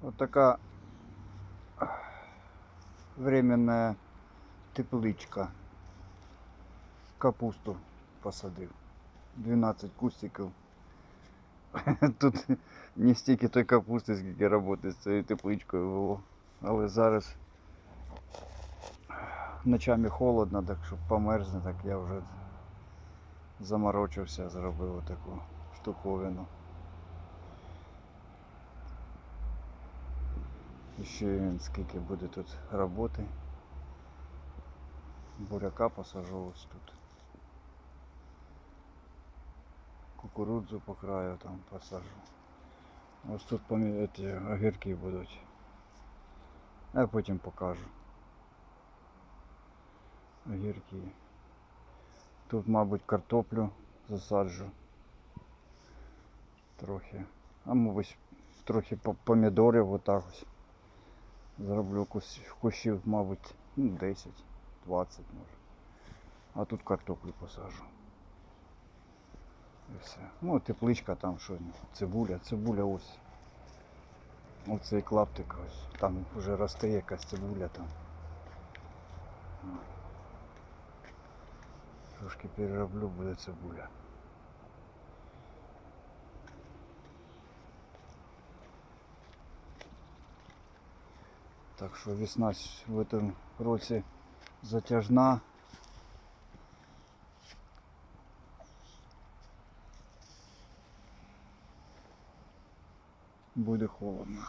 Вот така временная тепличка. Капусту посадив. 12 кустиків. Тут не стільки той капусти, скільки роботи з цією тепличкою було. Але зараз ночами холодно, так щоб померзне, так я вже заморочився, зробив таку штуковину. І ще скільки буде тут роботи. Буряка посажу ось тут. Кукурудзу по краю там посажу. Ось тут ці огірки будуть. А потім покажу. Огірки. Тут, мабуть, картоплю засаджу. Трохи. А мабуть, трохи по- помідорів отак ось. Зроблю кущів, мабуть, ну, 10, 20 може. А тут картоплю посажу. І все. Ну, тепличка там що, цибуля, цибуля ось. Оцей клаптик ось. Там вже росте якась цибуля там. Ну. Трошки перероблю, буде цибуля. Так що весна в этом році затяжна. Буде холодно.